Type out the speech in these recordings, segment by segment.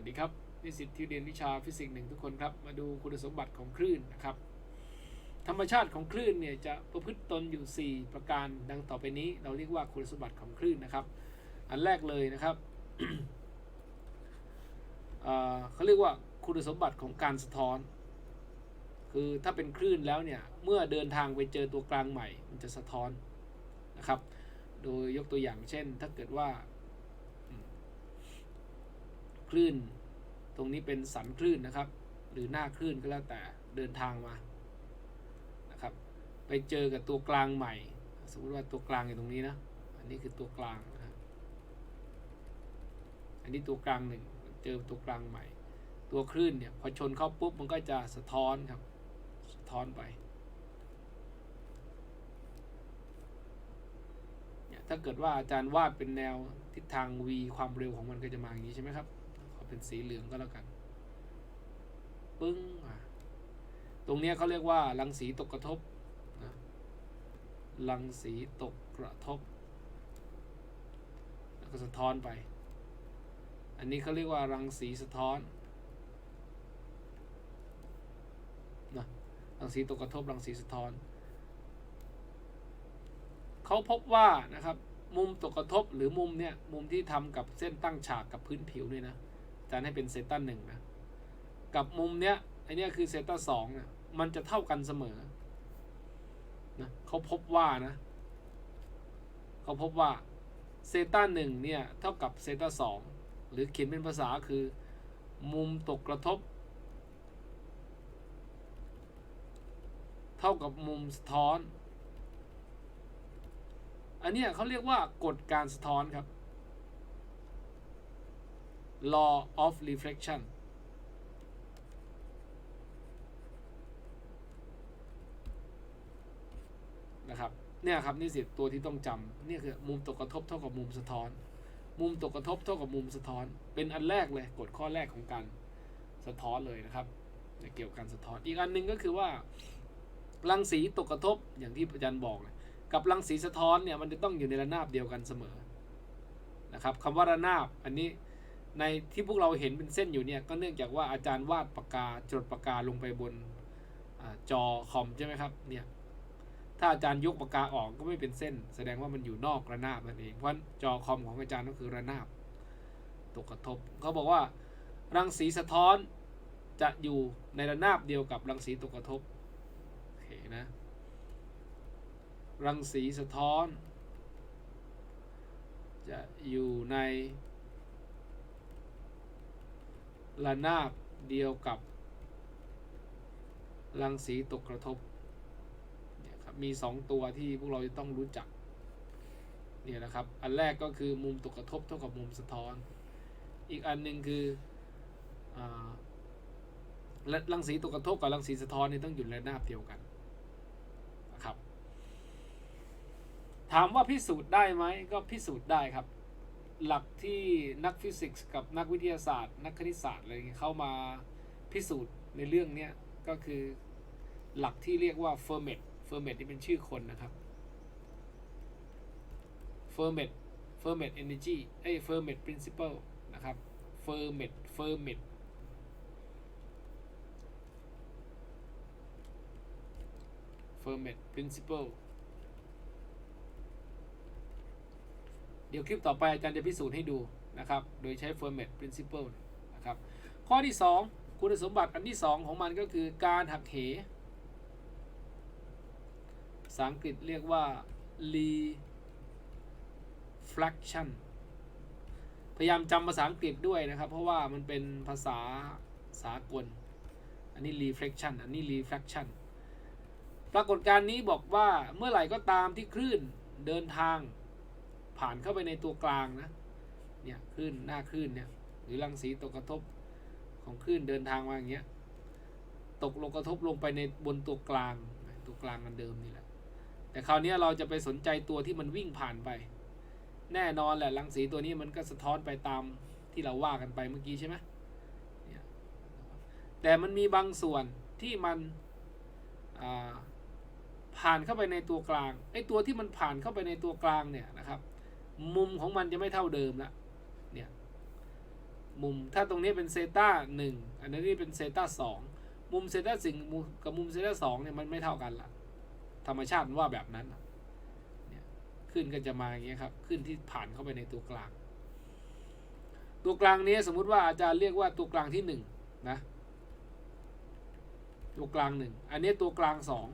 วัสดีครับนิสิตที่เรียนวิชาฟิสิกส์หนึ่งทุกคนครับ มาดูคุณสมบัติของคลื่นนะครับ ธรรมชาติของคลื่นเนี่ยจะประพฤติตนอยู่ 4 ประการดังต่อไปนี้ เราเรียกว่าคุณสมบัติของคลื่นนะครับ อันแรกเลยนะครับเเขาเรียกว่าคุณสมบัติของการสะท้อน คือถ้าเป็นคลื่นแล้วเนี่ยเมื่อเดินทางไปเจอตัวกลางใหม่ มันจะสะท้อนนะครับ โดยยกตัวอย่างเช่น ถ้าเกิดว่า คลื่น ตรงนี้เป็นสันคลื่นนะครับ หรือหน้าคลื่นก็แล้วแต่เดินทางมานะครับ ไปเจอกับตัวกลางใหม่ สมมติว่าตัวกลางอยู่ตรงนี้นะ อันนี้คือตัวกลางนะอันนี้ตัวกลางหนึ่งเจอตัวกลางใหม่ ตัวคลื่นเนี่ยพอชนเข้าปุ๊บมันก็จะสะท้อนครับ สะท้อนไปถ้าเกิดว่าอาจารย์วาดเป็นแนวทิศทาง v ความเร็วของมันก็จะมาอย่างนี้ใช่ไหมครับ เป็นสีเหลืองก็แล้วกัน ปึ้งอะตรงนี้เขาเรียกว่ารังสีตกกระทบนะรังสีตกกระทบ แล้วก็สะท้อนไป อันนี้เขาเรียกว่ารังสีสะท้อนนะรังสีตกกระทบรังสีสะท้อน เขาพบว่านะครับ มุมตกกระทบหรือมุมเนี่ยมุมที่ทำกับเส้นตั้งฉากกับพื้นผิวเนี่ยนะ จารย์ให้เป็นเซต้าหนึ่งนะกับมุมเนี้ยไอเนี้ยคือเซต้าสองอะมันจะเท่ากันเสมอนะเขาพบว่านะเขาพบว่าเซต้าหนึ่งเนี่ยเท่ากับเซต้าสองหรือเขียนเป็นภาษาคือ มุมตกกระทบ เท่ากับมุมสะท้อน อันเนี้ยเขาเรียกว่ากฎการสะท้อนครับ law of reflection นะครับเนี่ยครับนี่สิตัวที่ต้องจำเนี่ยคือมุมตกกระทบเท่ากับมุมสะท้อน มุมตกกระทบเท่ากับมุมสะท้อน เป็นอันแรกเลยกฎข้อแรกของการสะท้อนเลยนะครับเกี่ยวกับการสะท้อน อีกอันหนึ่งก็คือว่ารังสีตกกระทบอย่างที่อาจารย์บอกกับรังสีสะท้อนเนี่ยมันจะต้องอยู่ในระนาบเดียวกันเสมอนะครับคำว่าระนาบอันนี้ ในที่พวกเราเห็นเป็นเส้นอยู่เนี่ยก็เนื่องจากว่าอาจารย์วาดปากกาจดปากกาลงไปบนอจอคอมใช่ไหมครับเนี่ยถ้าอาจารย์ยกปากกาออกก็ไม่เป็นเส้น แสดงว่ามันอยู่นอกระนาบนั่นเองเพราะจอคอมของอาจารย์ก็คือระนาบตกกระทบเขาบอกว่ารังสีสะท้อนจะอยู่ในระนาบเดียวกับรังสีตกกระทบโอเคนะรังสีสะท้อน จะอยู่ใน ระนาบเดียวกับรังสีตกกระทบเนี่ยครับมีสองตัวที่พวกเราจะต้องรู้จักเนี่ยนะครับ อันแรกก็คือมุมตกกระทบเท่ากับมุมสะท้อน อีกอันหนึ่งคืออาและรังสีตกกระทบกับรังสีสะท้อนนี่ต้องอยู่ระนาบเดียวกันนะครับ ถามว่าพิสูจน์ได้ไหมก็พิสูจน์ได้ครับ หลักที่นักฟิสิกส์กับนักวิทยาศาสตร์ นักคณิตศาสตร์อะไรเงี้ยเข้ามาพิสูจน์ในเรื่องเนี้ยก็คือหลักที่เรียกว่าเฟอร์เมตเฟอร์เมตนี่เป็นชื่อคนนะครับเฟอร์เมตเฟอร์เมตเอเนจีเอ้เฟอร์เมตพรินซิเปิลนะครับเฟอร์เมตเฟอร์เมตเฟอร์เมตพรินซิเปิล เดี๋ยวคลิปต่อไปอาจารย์จะพิสูจน์ให้ดูนะครับ โดยใช้ Fermat Principle นะครับ ข้อที่ 2 คุณสมบัติอันที่ 2 ของมันก็คือการหักเหภาษาอังกฤษเรียกว่า reflection พยายามจำภาษาอังกฤษด้วยนะครับ เพราะว่ามันเป็นภาษาสากล อันนี้ reflection อันนี้ reflection ปรากฏการณ์นี้บอกว่าเมื่อไหร่ก็ตามที่คลื่นเดินทาง ผ่านเข้าไปในตัวกลางนะ เนี่ยคลื่นหน้าคลื่นเนี่ยหรือรังสีตกกระทบของคลื่นเดินทางมาอย่างเงี้ยตกลงกระทบลงไปในบนตัวกลางตัวกลางมันเดิมนี่แหละ แต่คราวนี้เราจะไปสนใจตัวที่มันวิ่งผ่านไป แน่นอนแหละรังสีตัวนี้มันก็สะท้อนไปตามที่เราว่ากันไปเมื่อกี้ใช่ไหมแต่มันมีบางส่วนที่มันผ่านเข้าไปในตัวกลางไอ้ตัวที่มันผ่านเข้าไปในตัวกลางเนี่ยนะครับ มุมของมันจะไม่เท่าเดิมละเนี่ยมุมถ้าตรงนี้เป็นเซตาหนึ่งอันนี้เป็นเซตาสองมุมเซตาสิงกับมุมเซตาสองเนี่ยมันไม่เท่ากันละธรรมชาติว่าแบบนั้นเนี่ยขึ้นก็จะมาอย่างเงี้ยครับขึ้นที่ผ่านเข้าไปในตัวกลาง ตัวกลางนี้สมมุติว่าอาจารย์เรียกว่าตัวกลางที่หนึ่งนะตัวกลางหนึ่งอันนี้ตัวกลางสอง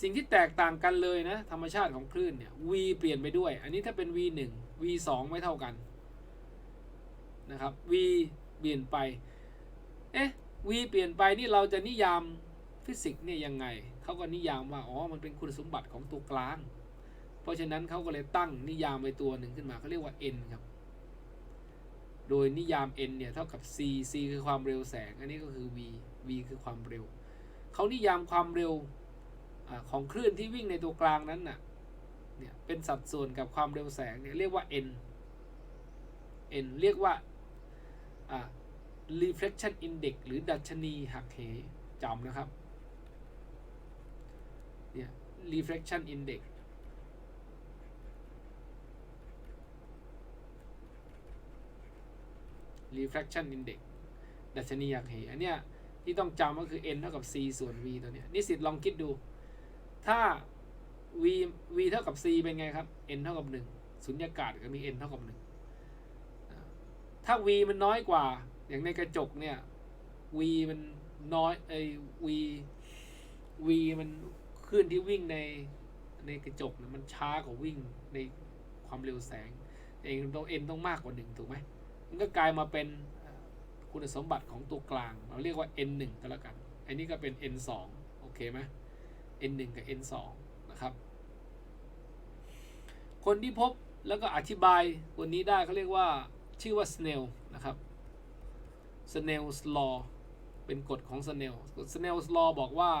สิ่งที่แตกต่างกันเลยนะ ธรรมชาติของคลื่นเนี่ย v เปลี่ยนไปด้วย อันนี้ถ้าเป็น v 1 v 2ไม่เท่ากันนะครับ v เปลี่ยนไป เอ๊ะ v เปลี่ยนไปนี่เราจะนิยามฟิสิกส์เนี่ยยังไง เขาก็นิยามว่า อ๋อ มันเป็นคุณสมบัติของตัวกลาง เพราะฉะนั้นเขาก็เลยตั้งนิยามไปตัวหนึ่งขึ้นมาเขาเรียกว่า n ครับ โดยนิยาม n เนี่ยเท่ากับ c c คือความเร็วแสง อันนี้ก็คือ v v คือความเร็ว เขานิยามความเร็ว ของคลื่นที่วิ่งในตัวกลางนั้นน่ะเนี่ยเป็นสัดส่วนกับความเร็วแสงเนี่ยเรียกว่า n n เรียกว่าอ่า reflection index หรือดัชนีหักเหจำนะครับเนี่ย reflection index refraction index ดัชนีหักเหอันเนี้ยที่ต้องจำก็คือ n เท่ากับ c ส่วน v ตัวเนี้ยนิสิตลองคิดดู ถ้า v v เท่ากับ c เป็นไงครับ n เท่ากับ1สุญญากาศก็มี n เท่ากับ1ถ้า v มันน้อยกว่า อย่างในกระจกเนี่ย v มันน้อยไอ้ v v มันคลื่นที่วิ่งในในกระจกเนี่ยมันช้ากว่าวิ่งในความเร็วแสงเองต้อง n ต้องมากกว่า1ถูกไหมมันก็กลายมาเป็นคุณสมบัติของตัวกลาง เราเรียกว่า n 1ก็แล้วกัน อันนี้ก็เป็น n 2โอเคไหม n 1กับ n 2นะครับ คนที่พบแล้วก็อธิบายคนนี้ได้เขาเรียกว่าชื่อว่า Snell นะครับ Snell's law เป็นกฎของ Snell Snell's law บอกว่า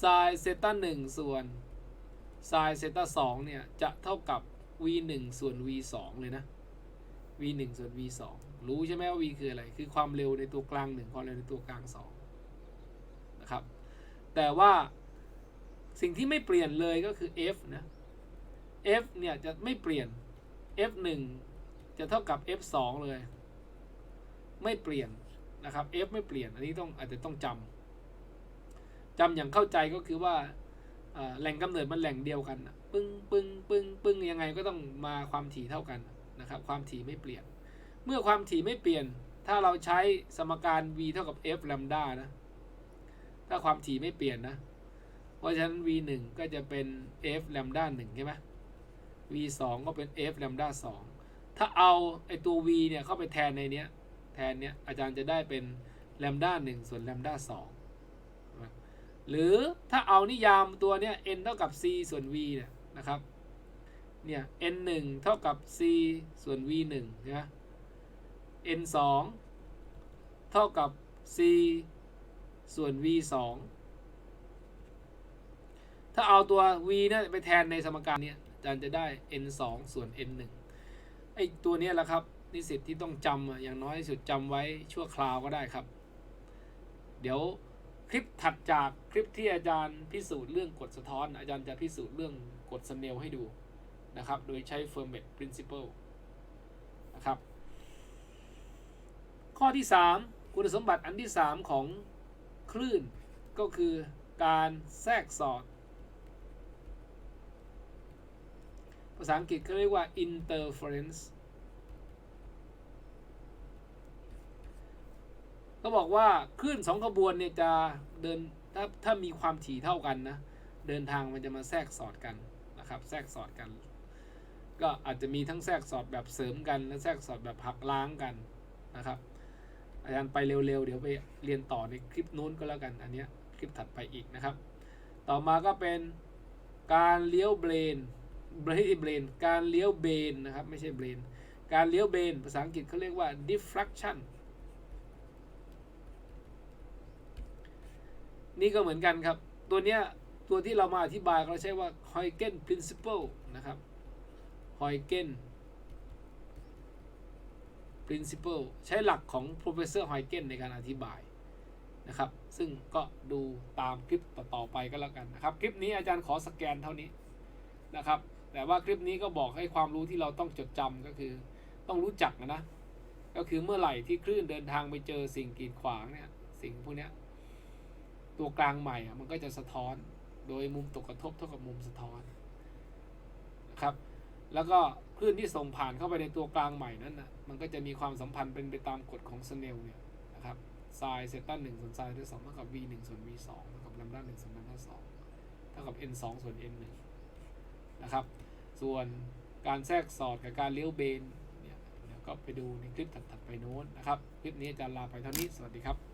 sin เซตา1ส่วน sin เซตา2เนี่ย จะเท่ากับ v 1ส่วน v 2เลยนะ v 1ส่วน v 2รู้ใช่ไหมว่า v คืออะไร คือความเร็วในตัวกลาง 1 ความเร็วในตัวกลาง 2 นะครับ แต่ว่า สิ่งที่ไม่เปลี่ยนเลยก็คือ f นะ f เนี่ยจะไม่เปลี่ยน f 1จะเท่ากับ f 2เลย ไม่เปลี่ยนนะครับ f ไม่เปลี่ยน อันนี้ต้องอาจจะต้องจำจำอย่างเข้าใจก็คือว่าแหล่งกำเนิดมันแหล่งเดียวกัน ปึ้งปึ้งปึ้งปึ้งยังไงก็ต้องมาความถี่เท่ากันนะครับ ความถี่ไม่เปลี่ยน เมื่อความถี่ไม่เปลี่ยน ถ้าเราใช้สมการ v เท่ากับ f แลมดานะ ถ้าความถี่ไม่เปลี่ยนนะ เพราะฉะนั้น v 1ก็จะเป็น f แลมด้า1ใช่ไหม v 2ก็เป็น f แลมด้า2ถ้าเอาไอตัว v เนี่ยเข้าไปแทนในเนี้ยแทนเนี้ยอาจารย์จะได้เป็นแลมด้า1ส่วนแลมด้า2หรือถ้าเอานิยามตัวเนี้ย n เท่ากับ c ส่วน v เนี่ยนะครับเนี่ย n 1เท่ากับ c ส่วน v 1ใช่ไหม n 2เท่ากับ c ส่วน v 2 ถ้าเอาตัว v เนี่ยไปแทนในสมการเนี่ยอาจารย์จะได้ n 2ส่วน n 1ไอตัวนี้แหละครับนิสิตที่ต้องจำอะอย่างน้อยที่สุดจำไว้ชั่วคราวก็ได้ครับ เดี๋ยวคลิปถัดจากคลิปที่อาจารย์พิสูจน์เรื่องกฎสะท้อน อาจารย์จะพิสูจน์เรื่องกฎสเนลให้ดูนะครับ โดยใช้ Fermat Principle นะครับ ข้อที่ 3 คุณสมบัติอันที่ 3 ของคลื่นก็คือการแทรกสอด ภาษาอังกฤษเขาเรียกว่า interference ก็บอกว่าคลื่นสองขบวนเนี่ยจะเดินถ้าถ้ามีความถี่เท่ากันนะ เดินทางมันจะมาแทรกสอดกันนะครับ แทรกสอดกัน ก็อาจจะมีทั้งแทรกสอดแบบเสริมกัน และแทรกสอดแบบหักล้างกันนะครับ อาจารย์ไปเร็วๆ เดี๋ยวไปเรียนต่อในคลิปนู้นก็แล้วกันอันนี้คลิปถัดไปอีกนะครับ ต่อมาก็เป็นการเลี้ยวเบรน ไม่ใช่เบรนการเลี้ยวเบนนะครับไม่ใช่เบรนการเลี้ยวเบนภาษาอังกฤษเขาเรียกว่า diffraction นี่ก็เหมือนกันครับ ตัวเนี้ยตัวที่เรามาอธิบายเราใช้ว่า Huygens principle นะครับ Huygens principle ใช้หลักของ professor Huygens ในการอธิบายนะครับ ซึ่งก็ดูตามคลิปต่อๆไปก็แล้วกันนะครับ คลิปนี้อาจารย์ขอสแกนเท่านี้ นะครับ แต่ว่าคลิปนี้ก็บอกให้ความรู้ที่เราต้องจดจำก็คือต้องรู้จักนะนะก็คือเมื่อไหร่ที่คลื่นเดินทางไปเจอสิ่งกีดขวางเนี่ย สิ่งพวกเนี้ยตัวกลางใหม่อะมันก็จะสะท้อน โดยมุมตกกระทบเท่ากับมุมสะท้อนนะครับ แล้วก็คลื่นที่ส่งผ่านเข้าไปในตัวกลางใหม่นั้นนะมันก็จะมีความสัมพันธ์เป็นไปตามกฎของสเนลเนี่ยนะครับไซน์เซตันหนึ่งส่วนไซน์ที่สองเท่ากับ v หนึ่งส่วน v สองเท่ากับลัมด้าหนึ่งส่วนลัมด้าสองเท่ากับ n สองส่วน n หนึ่ง นะครับ ส่วนการแทรกสอดกับการเลี้ยวเบนเนี่ยเดี๋ยวก็ไปดูในคลิปถัดๆไปโน้นนะครับ คลิปนี้จะลาไปเท่านี้ สวัสดีครับ